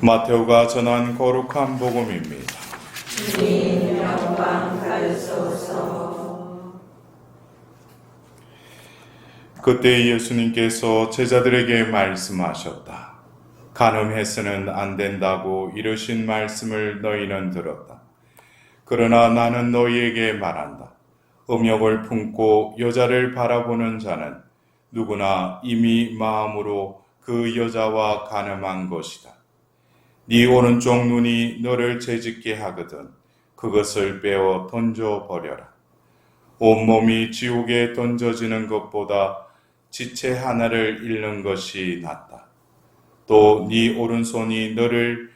마테오가 전한 거룩한 복음입니다. 주님 영광 받으소서 그때 예수님께서 제자들에게 말씀하셨다. 간음해서는 안 된다고 이르신 말씀을 너희는 들었다. 그러나 나는 너희에게 말한다. 음욕을 품고 여자를 바라보는 자는 누구나 이미 마음으로 그 여자와 간음한 것이다. 네 오른쪽 눈이 너를 죄짓게 하거든 그것을 빼어 던져 버려라. 온몸이 지옥에 던져지는 것보다 지체 하나를 잃는 것이 낫다. 또 네 오른손이 너를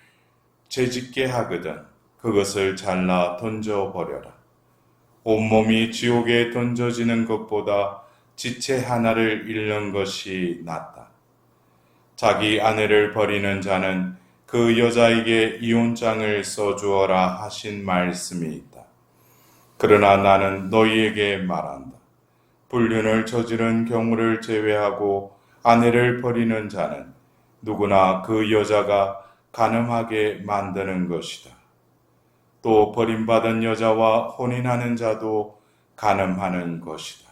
죄짓게 하거든 그것을 잘라 던져 버려라. 온몸이 지옥에 던져지는 것보다 지체 하나를 잃는 것이 낫다. 자기 아내를 버리는 자는 그 여자에게 이혼장을 써주어라 하신 말씀이 있다. 그러나 나는 너희에게 말한다. 불륜을 저지른 경우를 제외하고 아내를 버리는 자는 누구나 그 여자가 가늠하게 만드는 것이다. 또 버림받은 여자와 혼인하는 자도 가늠하는 것이다.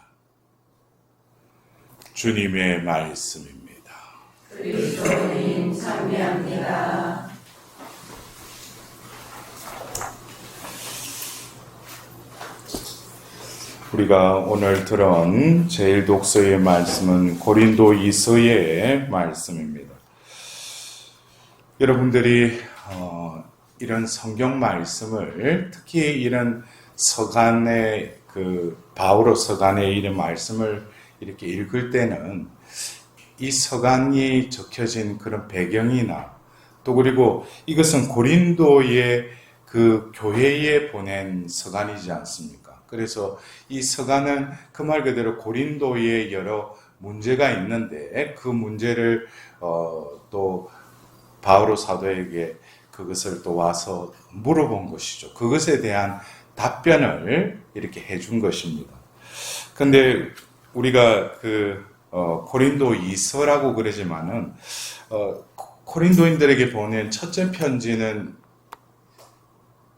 주님의 말씀입니다. 그리스도님 참배합니다 우리가 오늘 들은 제일 독서의 말씀은 고린도 이서의 말씀입니다. 여러분들이 어, 이런 성경 말씀을 특히 이런 서간의 그 바오로 서간의 이런 말씀을 이렇게 읽을 때는 이 서간이 적혀진 그런 배경이나 또 그리고 이것은 고린도의 그 교회에 보낸 서간이지 않습니까? 그래서 이 서간은 그 말 그대로 고린도에 여러 문제가 있는데 그 문제를 어, 또 바오로 사도에게 그것을 또 와서 물어본 것이죠. 그것에 대한 답변을 이렇게 해준 것입니다. 근데 우리가 그 어, 고린도 이서라고 그러지만은 어, 고린도인들에게 보낸 첫째 편지는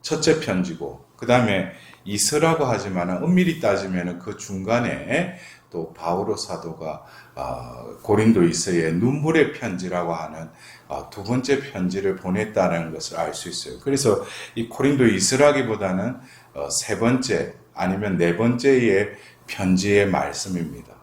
첫째 편지고 그 다음에 이서라고 하지만은 엄밀히 따지면은 그 중간에 또 바오로 사도가 어, 고린도 이서의 눈물의 편지라고 하는 어, 두 번째 편지를 보냈다는 것을 알 수 있어요. 그래서 이 고린도 이서라기보다는 어, 세 번째 아니면 네 번째의 편지의 말씀입니다.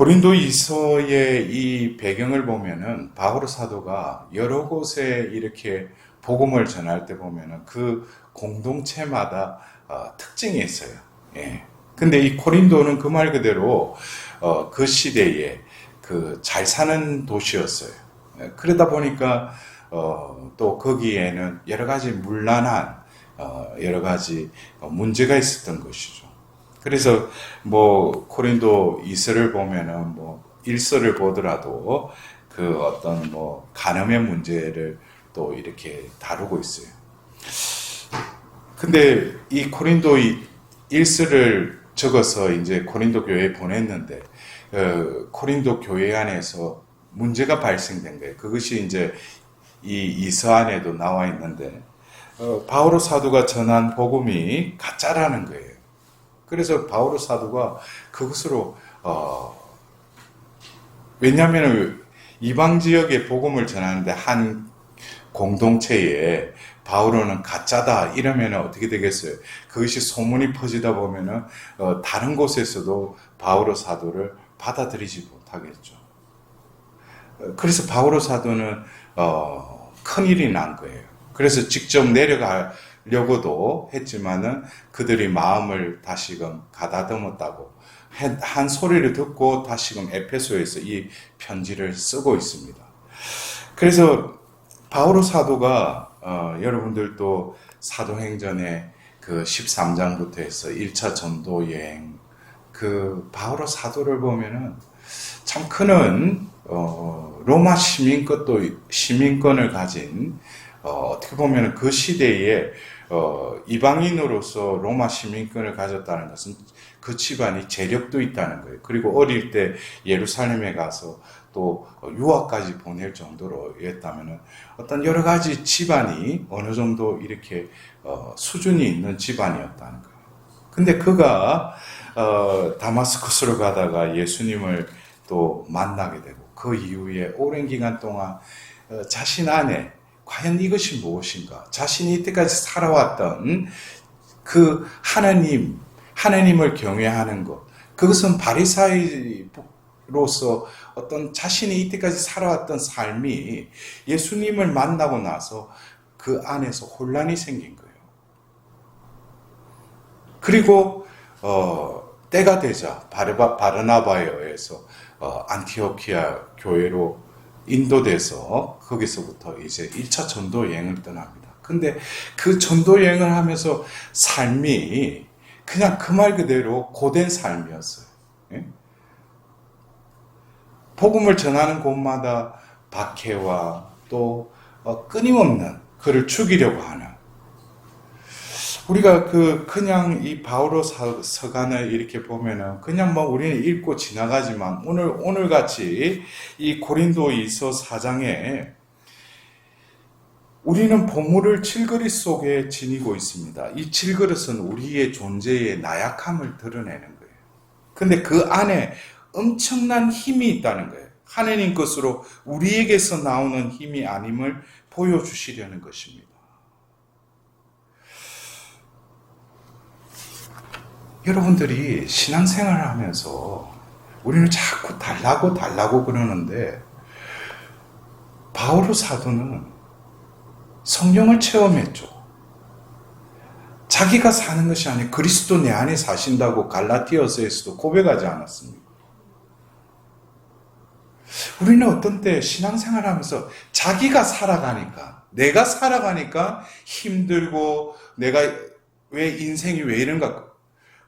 고린도 이서의 이 배경을 보면은 바오로 사도가 여러 곳에 이렇게 복음을 전할 때 보면은 그 공동체마다 어, 특징이 있어요. 예. 근데 이 고린도는 그 말 그대로 어, 그 시대에 그 잘 사는 도시였어요. 예, 그러다 보니까 어, 또 거기에는 여러 가지 문란한 어, 여러 가지 문제가 있었던 것이죠. 그래서 뭐 코린도 이서를 보면은 뭐 일서를 보더라도 그 어떤 뭐 간음의 문제를 또 이렇게 다루고 있어요. 근데 이 코린도 일서를 적어서 이제 코린도 교회에 보냈는데 어, 코린도 교회 안에서 문제가 발생된 거예요. 그것이 이제 이 이서 안에도 나와 있는데 어, 바오로 사도가 전한 복음이 가짜라는 거예요. 그래서 바오로 사도가 그것으로 어, 왜냐하면 이방 지역에 복음을 전하는데 한 공동체에 바오로는 가짜다 이러면 어떻게 되겠어요? 그것이 소문이 퍼지다 보면은 어, 다른 곳에서도 바오로 사도를 받아들이지 못하겠죠. 어, 그래서 바오로 사도는 어, 큰 일이 난 거예요. 그래서 직접 내려가 려고도 했지만은 그들이 마음을 다시금 가다듬었다고 한, 한 소리를 듣고 다시금 에페소에서 이 편지를 쓰고 있습니다. 그래서 바오로 사도가 어, 여러분들도 사도행전의 그 13장부터 해서 1차 전도 여행 그 바오로 사도를 보면은 참 크는 어, 로마 시민권도 시민권을 가진 어, 떻게 보면 그 시대에 어, 이방인으로서 로마 시민권을 가졌다는 것은 그 집안이 재력도 있다는 거예요. 그리고 어릴 때 예루살렘에 가서 또 유학까지 보낼 정도로 했다면 어떤 여러 가지 집안이 어느 정도 이렇게 어, 수준이 있는 집안이었다는 거예요. 근데 그가 어, 다마스쿠스로 가다가 예수님을 또 만나게 되고 그 이후에 오랜 기간 동안 어, 자신 안에 과연 이것이 무엇인가? 자신이 이때까지 살아왔던 그 하나님, 하나님을 경외하는 것, 그것은 바리사이로서 어떤 자신이 이때까지 살아왔던 삶이 예수님을 만나고 나서 그 안에서 혼란이 생긴 거예요. 그리고 어, 때가 되자 바르바, 바르나바에 의해서 어, 안티오키아 교회로 인도돼서 거기서부터 이제 1차 전도 여행을 떠납니다. 근데 그 전도 여행을 하면서 삶이 그냥 그 말 그대로 고된 삶이었어요. 예? 복음을 전하는 곳마다 박해와 또 어, 끊임없는 그를 죽이려고 하는 우리가 그 그냥 이 바오로 서- 서간을 이렇게 보면은 그냥 뭐 우리는 읽고 지나가지만 오늘 오늘 같이 이 고린도이서 4장에 우리는 보물을 칠그릇 속에 지니고 있습니다. 이 칠그릇은 우리의 존재의 나약함을 드러내는 거예요. 근데 그 안에 엄청난 힘이 있다는 거예요. 하나님 것으로 우리에게서 나오는 힘이 아님을 보여주시려는 것입니다. 여러분들이 신앙생활을 하면서 우리는 자꾸 달라고 달라고 그러는데 바오로 사도는 성령을 체험했죠. 자기가 사는 것이 아니라 그리스도 내 안에 사신다고 갈라티어서에서도 고백하지 않았습니까? 우리는 어떤 때 신앙생활 하면서 자기가 살아가니까, 내가 살아가니까 힘들고, 내가 왜 인생이 왜 이런가.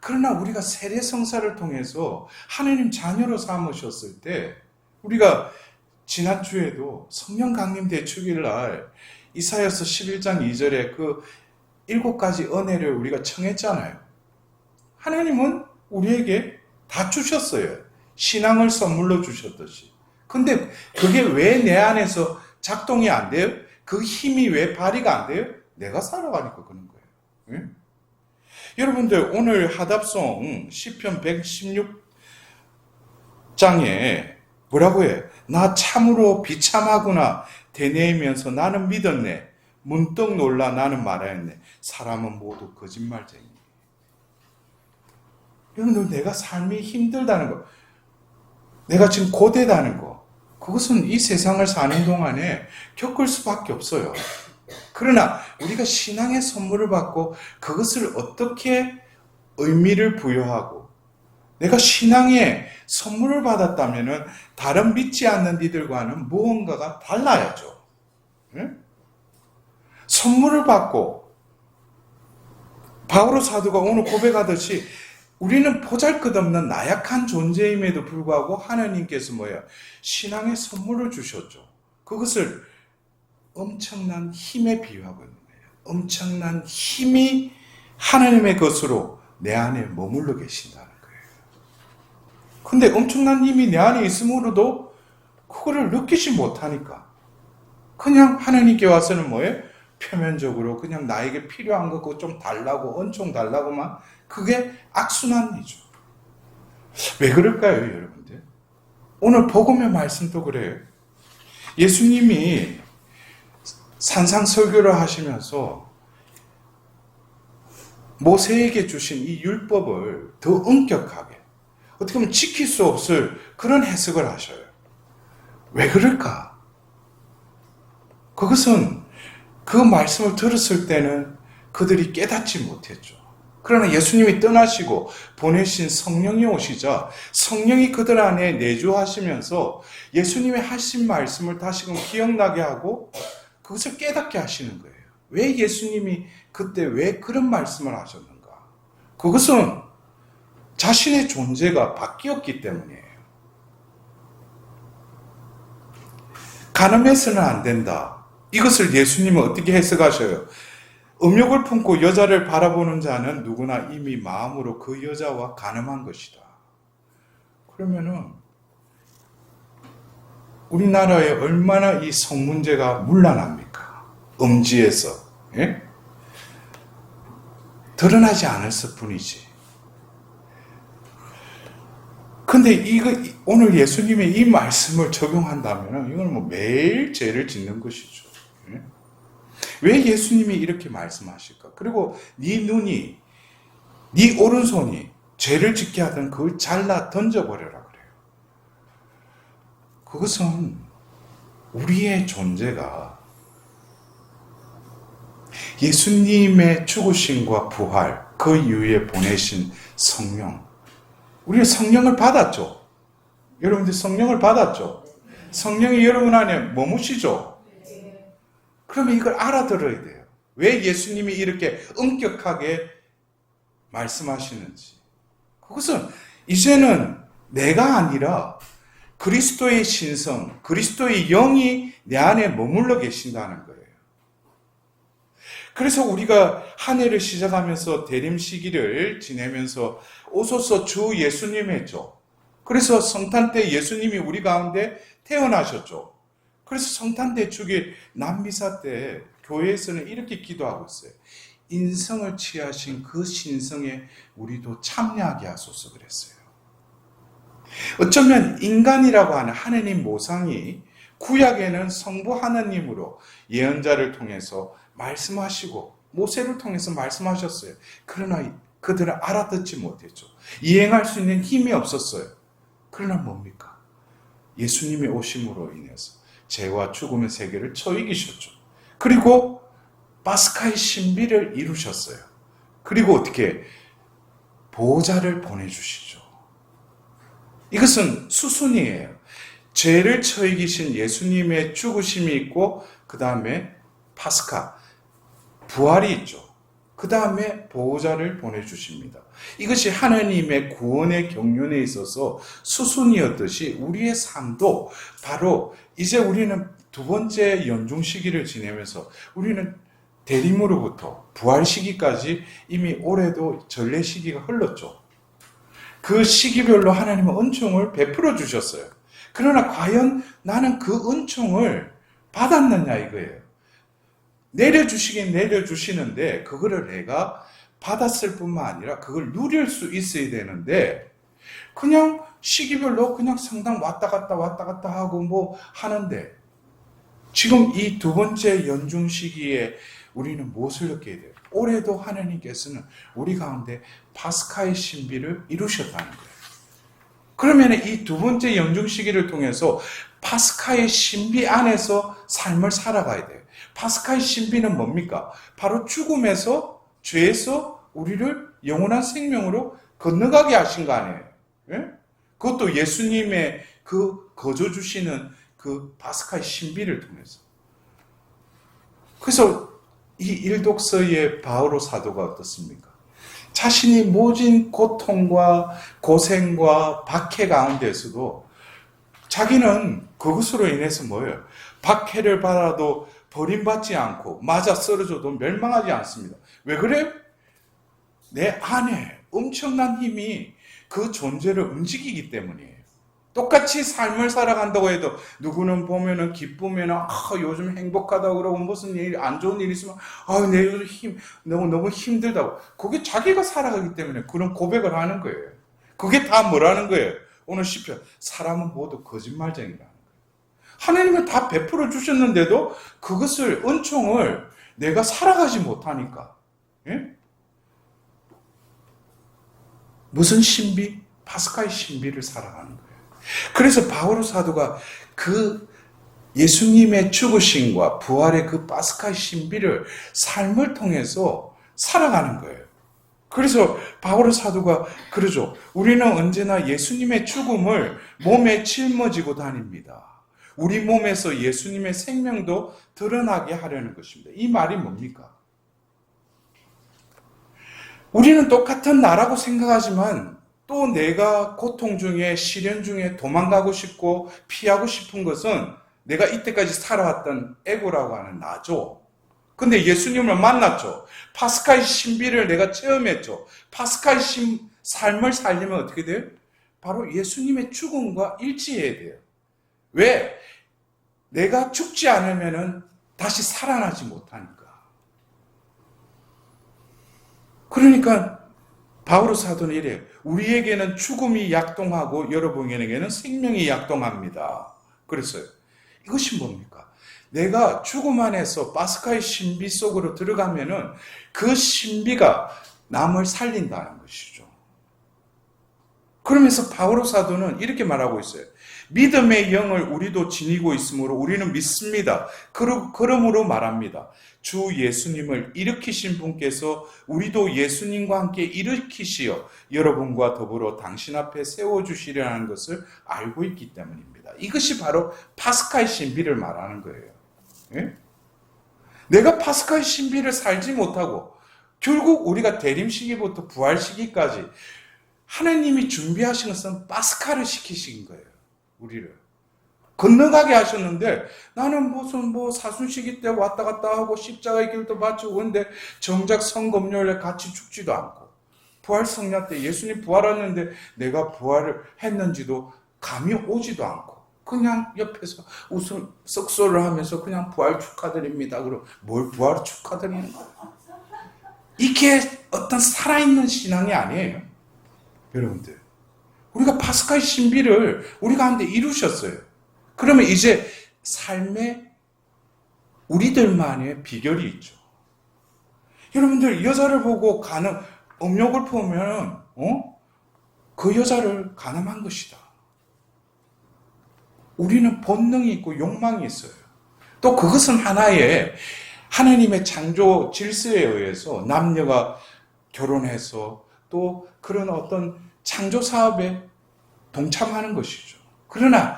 그러나 우리가 세례 성사를 통해서 하나님 자녀로 삼으셨을 때, 우리가 지난주에도 성령 강림 대축일 날 이사야서 11장 2절에 그 일곱 가지 은혜를 우리가 청했잖아요. 하나님은 우리에게 다 주셨어요. 신앙을 선물로 주셨듯이. 근데 그게 왜 내 안에서 작동이 안 돼요? 그 힘이 왜 발휘가 안 돼요? 내가 살아가니까 그런 거예요. 응? 여러분들 오늘 하답송 시편 116장에 뭐라고 해? 나 참으로 비참하구나 되뇌이면서 나는 믿었네. 문득 놀라 나는 말하였네. 사람은 모두 거짓말쟁이. 여러분들 내가 삶이 힘들다는 거, 내가 지금 고되다는 거, 그것은 이 세상을 사는 동안에 겪을 수밖에 없어요. 그러나 우리가 신앙의 선물을 받고 그것을 어떻게 의미를 부여하고 내가 신앙의 선물을 받았다면 다른 믿지 않는 이들과는 무언가가 달라야죠. 응? 선물을 받고 바오로 사도가 오늘 고백하듯이 우리는 보잘것없는 나약한 존재임에도 불구하고 하나님께서 뭐예요? 신앙의 선물을 주셨죠. 그것을 엄청난 힘에 비유하고 있는 거예요. 엄청난 힘이 하나님의 것으로 내 안에 머물러 계신다는 거예요. 근데 엄청난 힘이 내 안에 있으므로도 그거를 느끼지 못하니까 그냥 하나님께 와서는 뭐예요? 표면적으로 그냥 나에게 필요한 거좀 달라고恩총 달라고만 그게 악순환이죠. 왜 그럴까요, 여러분들? 오늘 복음의 말씀도 그래요. 예수님이 산상설교를 하시면서 모세에게 주신 이 율법을 더 엄격하게 어떻게 보면 지킬 수 없을 그런 해석을 하셔요. 왜 그럴까? 그것은 그 말씀을 들었을 때는 그들이 깨닫지 못했죠. 그러나 예수님이 떠나시고 보내신 성령이 오시자 성령이 그들 안에 내주하시면서 예수님의 하신 말씀을 다시금 기억나게 하고 그것을 깨닫게 하시는 거예요. 왜 예수님이 그때 왜 그런 말씀을 하셨는가? 그것은 자신의 존재가 바뀌었기 때문이에요. 가늠해서는 안 된다. 이것을 예수님은 어떻게 해석하셔요? 음욕을 품고 여자를 바라보는 자는 누구나 이미 마음으로 그 여자와 가늠한 것이다. 그러면은 우리나라에 얼마나 이 성 문제가 문란합니까? 음지에서 예? 드러나지 않았을 뿐이지. 근데 이거 오늘 예수님의 이 말씀을 적용한다면 이건 뭐 매일 죄를 짓는 것이죠. 예? 왜 예수님이 이렇게 말씀하실까? 그리고 네 눈이 네 오른손이 죄를 짓게 하던 그걸 잘라 던져버려라 그것은 우리의 존재가 예수님의 죽으심과 부활, 그 이후에 보내신 성령, 우리는 성령을 받았죠. 여러분들 성령을 받았죠. 성령이 여러분 안에 머무시죠. 그러면 이걸 알아들어야 돼요. 왜 예수님이 이렇게 엄격하게 말씀하시는지. 그것은 이제는 내가 아니라 그리스도의 신성, 그리스도의 영이 내 안에 머물러 계신다는 거예요. 그래서 우리가 한 해를 시작하면서 대림 시기를 지내면서 오소서 주 예수님 했죠. 그래서 성탄 때 예수님이 우리 가운데 태어나셨죠. 그래서 성탄 때 주기 남미사 때 교회에서는 이렇게 기도하고 있어요. 인성을 취하신 그 신성에 우리도 참여하게 하소서 그랬어요. 어쩌면 인간이라고 하는 하느님 모상이 구약에는 성부 하나님으로 예언자를 통해서 말씀하시고 모세를 통해서 말씀하셨어요. 그러나 그들은 알아듣지 못했죠. 이행할 수 있는 힘이 없었어요. 그러나 뭡니까? 예수님의 오심으로 인해서 죄와 죽음의 세계를 처이기셨죠. 그리고 파스카의 신비를 이루셨어요. 그리고 어떻게 보호자를 보내주시죠. 이것은 수순이에요. 죄를 처이기신 예수님의 죽으심이 있고 그 다음에 파스카 부활이 있죠. 그 다음에 보호자를 보내주십니다. 이것이 하나님의 구원의 경륜에 있어서 수순이었듯이 우리의 삶도 바로 이제 우리는 두 번째 연중 시기를 지내면서 우리는 대림으로부터 부활 시기까지 이미 올해도 전례 시기가 흘렀죠. 그 시기별로 하나님은 은총을 베풀어 주셨어요. 그러나 과연 나는 그 은총을 받았느냐 이거예요. 내려주시긴 내려주시는데 그거를 내가 받았을 뿐만 아니라 그걸 누릴 수 있어야 되는데 그냥 시기별로 그냥 성당 왔다 갔다 왔다 갔다 하고 뭐 하는데 지금 이 두 번째 연중 시기에 우리는 무엇을 느끼게 돼요? 올해도 하나님께서는 우리 가운데 파스카의 신비를 이루셨다는 거예요. 그러면 이 두 번째 연중 시기를 통해서 파스카의 신비 안에서 삶을 살아가야 돼요. 파스카의 신비는 뭡니까? 바로 죽음에서 죄에서 우리를 영원한 생명으로 건너가게 하신 거 아니에요. 예? 그것도 예수님의 그 거저 주시는 그 파스카의 신비를 통해서. 그래서 이 일독서의 바오로 사도가 어떻습니까? 자신이 모진 고통과 고생과 박해 가운데서도 자기는 그것으로 인해서 뭐예요? 박해를 받아도 버림받지 않고 맞아 쓰러져도 멸망하지 않습니다. 왜 그래? 내 안에 엄청난 힘이 그 존재를 움직이기 때문이에요. 똑같이 삶을 살아간다고 해도 누구는 보면은 기쁘면은 아, 요즘 행복하다고 그러고 무슨 일 안 좋은 일 있으면 아, 내 요즘 힘 너무 너무 힘들다고. 그게 자기가 살아가기 때문에 그런 고백을 하는 거예요. 그게 다 뭐라는 거예요? 오늘 시편 사람은 모두 거짓말쟁이라는 거예요. 하나님은 다 베풀어 주셨는데도 그것을 은총을 내가 살아가지 못하니까 예? 무슨 신비? 파스카의 신비를 살아가는 거예요. 그래서 바오로 사도가 그 예수님의 죽으심과 부활의 그 파스카의 신비를 삶을 통해서 살아가는 거예요. 그래서 바오로 사도가 그러죠. 우리는 언제나 예수님의 죽음을 몸에 짊어지고 다닙니다. 우리 몸에서 예수님의 생명도 드러나게 하려는 것입니다. 이 말이 뭡니까? 우리는 똑같은 나라고 생각하지만 또 내가 고통 중에 시련 중에 도망가고 싶고 피하고 싶은 것은 내가 이때까지 살아왔던 에고라고 하는 나죠. 근데 예수님을 만났죠. 파스카의 신비를 내가 체험했죠. 파스카의 신, 삶을 살려면 어떻게 돼요? 바로 예수님의 죽음과 일치해야 돼요. 왜? 내가 죽지 않으면은 다시 살아나지 못하니까. 그러니까 바오로 사도는 이래요. 우리에게는 죽음이 약동하고 여러분에게는 생명이 약동합니다. 그랬어요. 이것이 뭡니까? 내가 죽음 안에서 파스카의 신비 속으로 들어가면은 그 신비가 남을 살린다는 것이죠. 그러면서 바오로 사도는 이렇게 말하고 있어요. 믿음의 영을 우리도 지니고 있으므로 우리는 믿습니다. 그러, 그러므로 말합니다. 주 예수님을 일으키신 분께서 우리도 예수님과 함께 일으키시어 여러분과 더불어 당신 앞에 세워주시려는 것을 알고 있기 때문입니다. 이것이 바로 파스카의 신비를 말하는 거예요. 예? 내가 파스카의 신비를 살지 못하고 결국 우리가 대림 시기부터 부활 시기까지 하나님이 준비하신 것은 파스카를 시키신 거예요. 우리를. 건너가게 하셨는데 나는 무슨 뭐 사순시기 때 왔다 갔다 하고 십자가의 길도 바치고 근데 정작 성금요일에 같이 죽지도 않고 부활 성령 때 예수님 부활했는데 내가 부활을 했는지도 감이 오지도 않고 그냥 옆에서 웃음 썩소를 하면서 그냥 부활 축하드립니다. 그럼 뭘 부활 축하드리는 거야? 이게 어떤 살아있는 신앙이 아니에요. 여러분들. 우리가 파스카의 신비를 우리 가운데 이루셨어요. 그러면 이제 삶에 우리들만의 비결이 있죠. 여러분들 여자를 보고 가는 음욕을 보면 어? 그 여자를 가늠한 것이다. 우리는 본능이 있고 욕망이 있어요. 또 그것은 하나의 하나님의 창조 질서에 의해서 남녀가 결혼해서 또 그런 어떤 창조 사업에 동참하는 것이죠. 그러나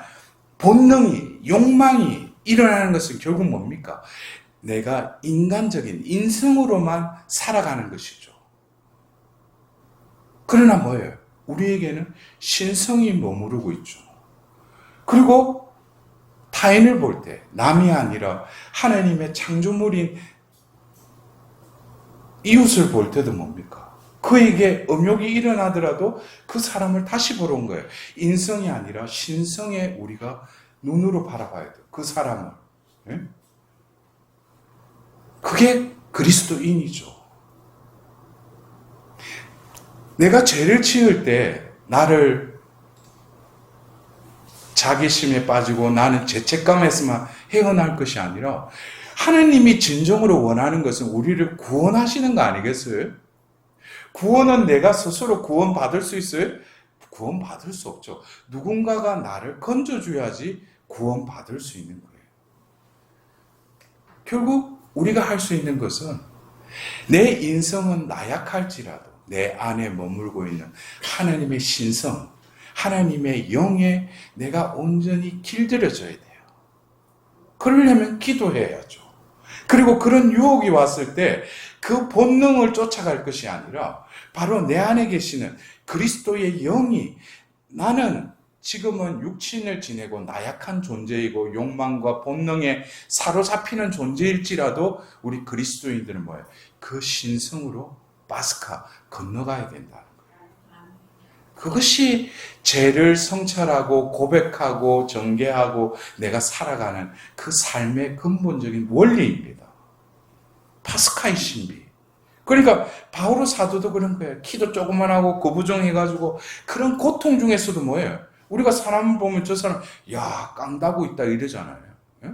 본능이, 욕망이 일어나는 것은 결국 뭡니까? 내가 인간적인 인성으로만 살아가는 것이죠. 그러나 뭐예요? 우리에게는 신성이 머무르고 있죠. 그리고 타인을 볼 때 남이 아니라 하나님의 창조물인 이웃을 볼 때도 뭡니까? 그에게 음욕이 일어나더라도 그 사람을 다시 보러 온 거예요. 인성이 아니라 신성에 우리가 눈으로 바라봐야 돼요. 그 사람을. 예? 그게 그리스도인이죠. 내가 죄를 지을 때 나를 자기심에 빠지고 나는 죄책감에서만 헤어날 것이 아니라 하나님이 진정으로 원하는 것은 우리를 구원하시는 거 아니겠어요? 구원은 내가 스스로 구원받을 수 있어요? 구원받을 수 없죠. 누군가가 나를 건져줘야지 구원받을 수 있는 거예요. 결국 우리가 할 수 있는 것은 내 인성은 나약할지라도 내 안에 머물고 있는 하나님의 신성, 하나님의 영에 내가 온전히 길들여져야 돼요. 그러려면 기도해야죠. 그리고 그런 유혹이 왔을 때 그 본능을 쫓아갈 것이 아니라 바로 내 안에 계시는 그리스도의 영이 나는 지금은 육신을 지내고 나약한 존재이고 욕망과 본능에 사로잡히는 존재일지라도 우리 그리스도인들은 뭐예요? 그 신성으로 바스카 건너가야 거예요. 그것이 죄를 성찰하고 고백하고 정죄하고 내가 살아가는 그 삶의 근본적인 원리입니다. 파스카의 신비. 그러니까 바오로 사도도 그런 거예요. 키도 조그만하고 거부정해가지고 그런 고통 중에서도 뭐예요? 우리가 사람 보면 저 사람 야 깡다구 있다 이러잖아요. 예?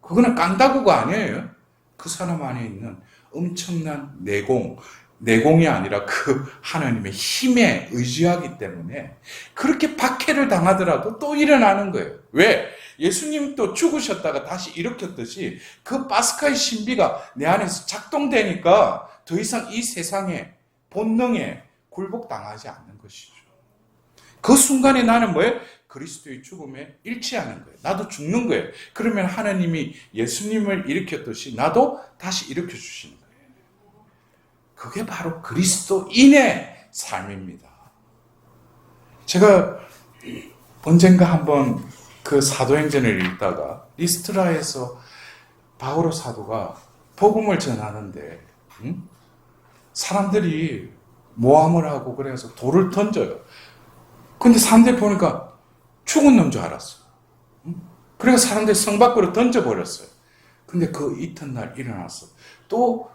그거는 깡다구가 아니에요. 그 사람 안에 있는 엄청난 내공, 내공이 아니라 그 하나님의 힘에 의지하기 때문에 그렇게 박해를 당하더라도 또 일어나는 거예요. 왜? 예수님 또 죽으셨다가 다시 일으켰듯이 그 파스카의 신비가 내 안에서 작동되니까 더 이상 이 세상에 본능에 굴복당하지 않는 것이죠. 그 순간에 나는 뭐예요? 그리스도의 죽음에 일치하는 거예요. 나도 죽는 거예요. 그러면 하나님이 예수님을 일으켰듯이 나도 다시 일으켜 주시는 거예요. 그게 바로 그리스도인의 삶입니다. 제가 언젠가 한번 그 사도행전을 읽다가 리스트라에서 바오로 사도가 복음을 전하는데 음? 사람들이 모함을 하고 그래서 돌을 던져요. 근데 사람들이 보니까 죽은 놈 줄 알았어. 음? 그래서 사람들이 성 밖으로 던져버렸어요. 근데 그 이튿날 일어나서 또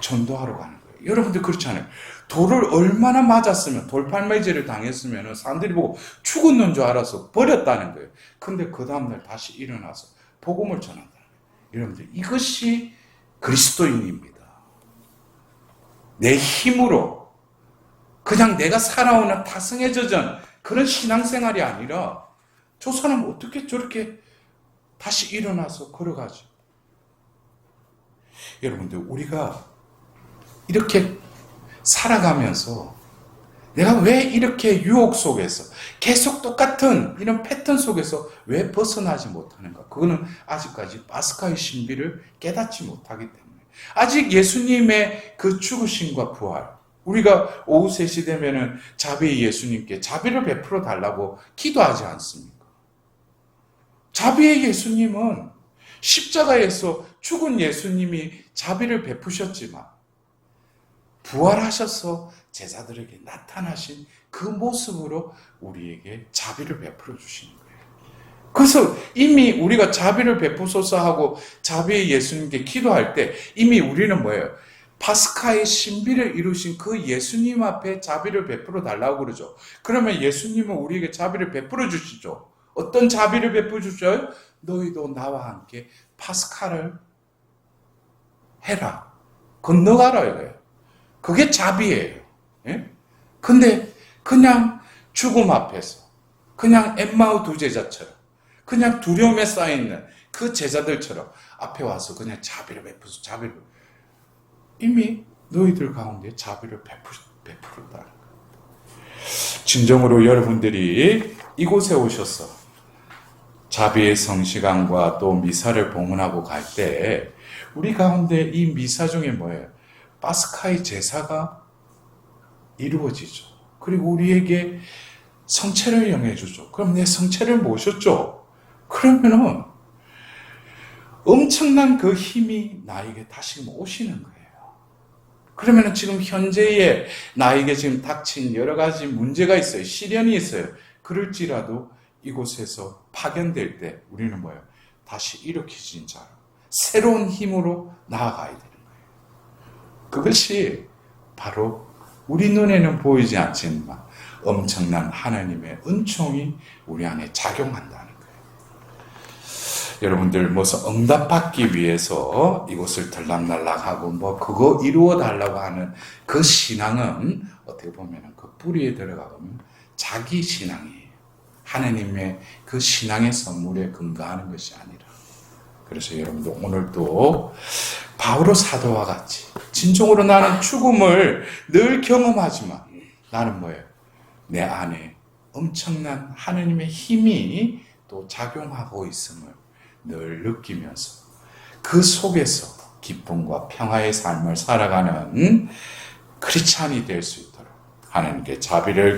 전도하러 가는. 여러분들 그렇지 않아요? 돌을 얼마나 맞았으면, 돌팔매질을 당했으면 사람들이 보고 죽었는 줄 알아서 버렸다는 거예요. 근데 그 다음날 다시 일어나서 복음을 거예요. 여러분들 이것이 그리스도인입니다. 내 힘으로 그냥 내가 살아오는 타성에 젖은 그런 신앙생활이 아니라 저 사람 어떻게 저렇게 다시 일어나서 걸어가지? 여러분들 우리가 이렇게 살아가면서 내가 왜 이렇게 유혹 속에서 계속 똑같은 이런 패턴 속에서 왜 벗어나지 못하는가? 그거는 아직까지 파스카의 신비를 깨닫지 못하기 때문에 아직 예수님의 그 죽으심과 부활 우리가 오후 3시 되면은 자비의 예수님께 자비를 베풀어 달라고 기도하지 않습니까? 자비의 예수님은 십자가에서 죽은 예수님이 자비를 베푸셨지만 부활하셔서 제자들에게 나타나신 그 모습으로 우리에게 자비를 베풀어 주시는 거예요. 그래서 이미 우리가 자비를 베푸소서 하고 자비의 예수님께 기도할 때 이미 우리는 뭐예요? 파스카의 신비를 이루신 그 예수님 앞에 자비를 베풀어 달라고 그러죠. 그러면 예수님은 우리에게 자비를 베풀어 주시죠. 어떤 자비를 베풀어 주셔요? 너희도 나와 함께 파스카를 해라. 건너가라 이거예요. 그게 자비예요. 예? 근데 그냥 죽음 앞에서 그냥 엠마우 두 제자처럼 그냥 두려움에 쌓여 있는 그 제자들처럼 앞에 와서 그냥 자비를 베푸서 자비를 이미 너희들 가운데 자비를 베푸, 거예요. 진정으로 여러분들이 이곳에 오셔서 자비의 성시간과 또 미사를 봉헌하고 갈 때 우리 가운데 이 미사 중에 뭐예요? 파스카의 제사가 이루어지죠. 그리고 우리에게 성체를 영해 주죠. 그럼 내 성체를 모셨죠. 그러면은 엄청난 그 힘이 나에게 다시 오시는 거예요. 그러면은 지금 현재의 나에게 지금 닥친 여러 가지 문제가 있어요. 시련이 있어요. 그럴지라도 이곳에서 파견될 때 우리는 뭐예요? 다시 일으키진 자로 새로운 힘으로 나아가야 거예요. 그것이 바로 우리 눈에는 보이지 않지만 엄청난 하나님의 은총이 우리 안에 작용한다는 거예요. 여러분들 무슨 응답받기 위해서 이곳을 들락날락하고 뭐 그거 이루어 달라고 하는 그 신앙은 어떻게 보면 그 뿌리에 들어가면 자기 신앙이에요. 하나님의 그 신앙의 선물에 근거하는 것이 아니라. 그래서 여러분들 오늘도 바울의 사도와 같이 진정으로 나는 죽음을 늘 경험하지만 나는 뭐예요? 내 안에 엄청난 하나님의 힘이 또 작용하고 있음을 늘 느끼면서 그 속에서 기쁨과 평화의 삶을 살아가는 크리스찬이 될 수 있도록 하나님께 자비를